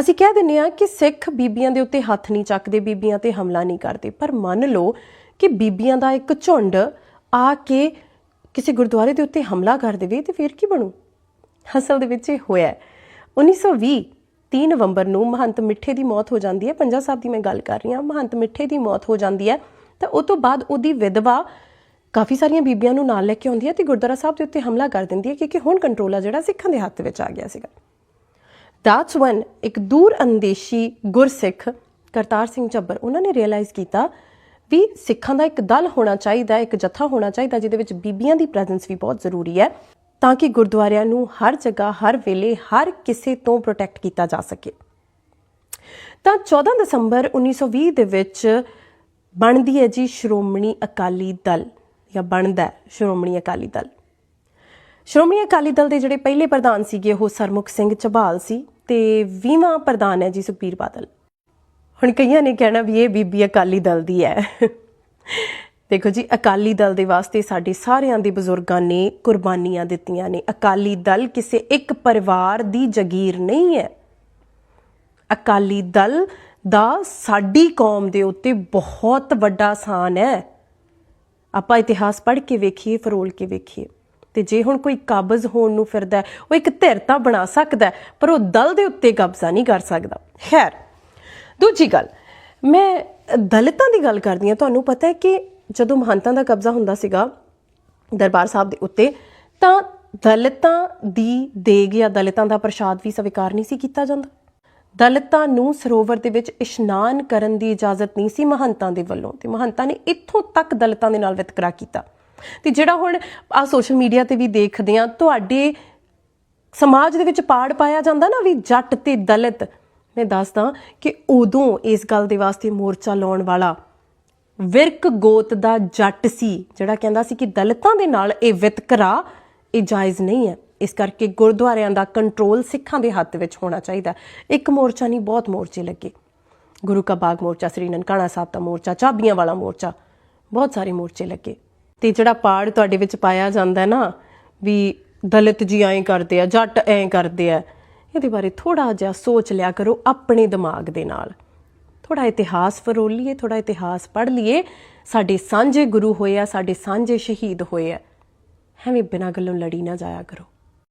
ਅਸੀਂ ਕਹਿ ਦਿੰਨੇ ਆ ਕਿ ਸਿੱਖ ਬੀਬੀਆਂ ਦੇ ਉੱਤੇ ਹੱਥ ਨਹੀਂ ਚੱਕਦੇ, ਬੀਬੀਆਂ ਤੇ ਹਮਲਾ ਨਹੀਂ ਕਰਦੇ। ਪਰ ਮੰਨ ਲਓ ਕਿ ਬੀਬੀਆਂ ਦਾ ਇੱਕ ਝੁੰਡ ਆ ਕੇ ਕਿਸੇ ਗੁਰਦੁਆਰੇ ਦੇ ਉੱਤੇ ਹਮਲਾ ਕਰ ਦੇਵੇ ਤੇ ਫਿਰ ਕੀ ਬਣੂ? ਅਸਲ ਦੇ ਵਿੱਚ ਇਹ ਹੋਇਆ ਹੈ। 1920 3 ਨਵੰਬਰ ਨੂੰ ਮਹੰਤ ਮਿੱਠੇ ਦੀ ਮੌਤ ਹੋ ਜਾਂਦੀ ਹੈ। ਪੰਜਾ ਸਾਹਿਬ ਦੀ ਮੈਂ ਗੱਲ ਕਰ ਰਹੀ ਹਾਂ। ਮਹੰਤ ਮਿੱਠੇ ਦੀ ਮੌਤ ਹੋ ਜਾਂਦੀ ਹੈ। ਤਾਂ ਉਸ ਤੋਂ ਬਾਅਦ ਉਹਦੀ ਵਿਧਵਾ ਕਾਫੀ ਸਾਰੀਆਂ ਬੀਬੀਆਂ ਨੂੰ ਨਾਲ ਲੈ ਕੇ ਆਉਂਦੀ ਹੈ ਤੇ ਗੁਰਦੁਆਰਾ ਸਾਹਿਬ ਦੇ ਉੱਤੇ ਹਮਲਾ ਕਰ ਦਿੰਦੀ ਹੈ ਕਿਉਂਕਿ ਹੁਣ ਕੰਟਰੋਲ ਆ ਜਿਹੜਾ ਸਿੱਖਾਂ ਦੇ ਹੱਥ ਵਿੱਚ ਆ ਗਿਆ ਸੀਗਾ। ਦੈਟਸ ਵਨ ਇੱਕ ਦੂਰ ਅੰਦੇਸ਼ੀ ਗੁਰਸਿੱਖ ਕਰਤਾਰ ਸਿੰਘ ਝੱਬਰ ਉਹਨਾਂ ਨੇ ਰਿਅਲਾਈਜ਼ ਕੀਤਾ ਵੀ ਸਿੱਖਾਂ ਦਾ ਇੱਕ ਦਲ ਹੋਣਾ ਚਾਹੀਦਾ ਇੱਕ ਜਥਾ ਹੋਣਾ ਚਾਹੀਦਾ ਜਿਹਦੇ ਵਿੱਚ ਬੀਬੀਆਂ ਦੀ ਪ੍ਰੈਜ਼ੈਂਸ ਵੀ ਬਹੁਤ ਜ਼ਰੂਰੀ ਹੈ ਤਾਂ ਕਿ ਗੁਰਦੁਆਰਿਆਂ ਨੂੰ ਹਰ ਜਗ੍ਹਾ ਹਰ ਵੇਲੇ ਹਰ ਕਿਸੇ ਤੋਂ ਪ੍ਰੋਟੈਕਟ ਕੀਤਾ ਜਾ ਸਕੇ ਤਾਂ 14 ਦਸੰਬਰ 1920 ਦੇ ਵਿੱਚ ਬਣਦੀ ਹੈ ਜੀ ਸ਼੍ਰੋਮਣੀ ਅਕਾਲੀ ਦਲ ਜਾਂ ਬਣਦਾ ਸ਼੍ਰੋਮਣੀ ਅਕਾਲੀ ਦਲ ਸ਼੍ਰੋਮਣੀ ਅਕਾਲੀ ਦਲ ਦੇ ਜਿਹੜੇ ਪਹਿਲੇ ਪ੍ਰਧਾਨ ਸੀਗੇ ਉਹ ਸਰਮੁਖ ਸਿੰਘ ਝਬਾਲ ਸੀ ਤੇ 20ਵਾਂ ਪ੍ਰਧਾਨ ਹੈ ਜੀ ਸੁਖਬੀਰ ਬਾਦਲ। ਹੁਣ ਕਈਆਂ ਨੇ ਕਹਿਣਾ ਵੀ ਇਹ ਬੀਬੀ ਅਕਾਲੀ ਦਲ ਦੀ ਹੈ। ਦੇਖੋ ਜੀ, ਅਕਾਲੀ ਦਲ ਦੇ ਵਾਸਤੇ ਸਾਡੇ ਸਾਰਿਆਂ ਦੇ ਬਜ਼ੁਰਗਾਂ ਨੇ ਕੁਰਬਾਨੀਆਂ ਦਿੱਤੀਆਂ ਨੇ। ਅਕਾਲੀ ਦਲ ਕਿਸੇ ਇੱਕ ਪਰਿਵਾਰ ਦੀ ਜਗੀਰ ਨਹੀਂ ਹੈ। ਅਕਾਲੀ ਦਲ ਦਾ ਸਾਡੀ ਕੌਮ ਦੇ ਉੱਤੇ ਬਹੁਤ ਵੱਡਾ ਸਾਨ ਹੈ। ਆਪਾਂ ਇਤਿਹਾਸ ਪੜ੍ਹ ਕੇ ਵੇਖੀਏ, ਫਰੋਲ ਕੇ ਵੇਖੀਏ। ਤੇ ਜੇ ਹੁਣ ਕੋਈ ਕਾਬਜ਼ ਹੋਣ ਨੂੰ ਫਿਰਦਾ ਉਹ ਇੱਕ ਧਿਰ ਤਾਂ ਬਣਾ ਸਕਦਾ ਪਰ ਉਹ ਦਲ ਦੇ ਉੱਤੇ ਕਬਜ਼ਾ ਨਹੀਂ ਕਰ ਸਕਦਾ। ਖੈਰ, ਦੂਜੀ ਗੱਲ, ਮੈਂ ਦਲਿਤਾਂ ਦੀ ਗੱਲ ਕਰਦੀ ਹਾਂ। ਤੁਹਾਨੂੰ ਪਤਾ ਹੈ ਕਿ ਜਦੋਂ ਮਹੰਤਾਂ ਦਾ ਕਬਜ਼ਾ ਹੁੰਦਾ ਸੀਗਾ ਦਰਬਾਰ ਸਾਹਿਬ ਦੇ ਉੱਤੇ, ਤਾਂ ਦਲਿਤਾਂ ਦੀ ਦੇਗ ਜਾਂ ਦਲਿਤਾਂ ਦਾ ਪ੍ਰਸ਼ਾਦ ਵੀ ਸਵੀਕਾਰ ਨਹੀਂ ਸੀ ਕੀਤਾ ਜਾਂਦਾ। ਦਲਿਤਾਂ ਨੂੰ ਸਰੋਵਰ ਦੇ ਵਿੱਚ ਇਸ਼ਨਾਨ ਕਰਨ ਦੀ ਇਜਾਜ਼ਤ ਨਹੀਂ ਸੀ ਮਹੰਤਾਂ ਦੇ ਵੱਲੋਂ, ਤੇ ਮਹੰਤਾਂ ਨੇ ਇੱਥੋਂ ਤੱਕ ਦਲਿਤਾਂ ਦੇ ਨਾਲ ਵਿਤਕਰਾ ਕੀਤਾ। ਤੇ ਜਿਹੜਾ ਹੁਣ ਆ ਸੋਸ਼ਲ ਮੀਡੀਆ ਤੇ ਵੀ ਦੇਖਦੇ ਆ ਤੁਹਾਡੇ ਸਮਾਜ ਦੇ ਵਿੱਚ ਪਾੜ ਪਾਇਆ ਜਾਂਦਾ ਨਾ ਵੀ ਜੱਟ ਤੇ ਦਲਿਤ, ਮੈਂ ਦੱਸਦਾ ਕਿ ਉਦੋਂ ਇਸ ਗੱਲ ਦੇ ਵਾਸਤੇ ਮੋਰਚਾ ਲਾਉਣ ਵਾਲਾ ਵਿਰਕ ਗੋਤ ਦਾ ਜੱਟ ਸੀ, ਜਿਹੜਾ ਕਹਿੰਦਾ ਸੀ ਕਿ ਦਲਿਤਾਂ ਦੇ ਨਾਲ ਇਹ ਵਿਤਕਰਾ, ਇਹ ਜਾਇਜ਼ ਨਹੀਂ ਹੈ। ਇਸ ਕਰਕੇ ਗੁਰਦੁਆਰਿਆਂ ਦਾ ਕੰਟਰੋਲ ਸਿੱਖਾਂ ਦੇ ਹੱਥ ਵਿੱਚ ਹੋਣਾ ਚਾਹੀਦਾ। ਇੱਕ ਮੋਰਚਾ ਨਹੀਂ, ਬਹੁਤ ਮੋਰਚੇ ਲੱਗੇ। ਗੁਰੂ ਕਾ ਬਾਗ ਮੋਰਚਾ, ਸ੍ਰੀ ਨਨਕਾਣਾ ਸਾਹਿਬ ਦਾ ਮੋਰਚਾ, ਚਾਬੀਆਂ ਵਾਲਾ ਮੋਰਚਾ, ਬਹੁਤ ਸਾਰੇ ਮੋਰਚੇ ਲੱਗੇ। ਤੇ ਜਿਹੜਾ ਪਾੜ ਤੁਹਾਡੇ ਵਿੱਚ ਪਾਇਆ ਜਾਂਦਾ ਨਾ, ਵੀ ਦਲਿਤ ਜੀ ਐਂ ਕਰਦੇ ਆ, ਜੱਟ ਐਂ ਕਰਦੇ ਆ, ਇਹਦੇ ਬਾਰੇ ਥੋੜਾ ਜਿਹਾ ਸੋਚ ਲਿਆ ਕਰੋ ਆਪਣੇ ਦਿਮਾਗ ਦੇ ਨਾਲ। ਥੋੜਾ ਇਤਿਹਾਸ ਫਰੋਲੀਏ ਥੋੜਾ ਇਤਿਹਾਸ ਪੜ੍ਹ ਲਈਏ। ਸਾਡੇ ਸਾਂਝੇ ਗੁਰੂ ਹੋਏ ਆ, ਸਾਡੇ ਸਾਂਝੇ ਸ਼ਹੀਦ ਹੋਏ ਆ। ਐਵੇਂ ਬਿਨਾਂ ਗੱਲੋਂ ਲੜੀ ਨਾ ਜਾਇਆ ਕਰੋ।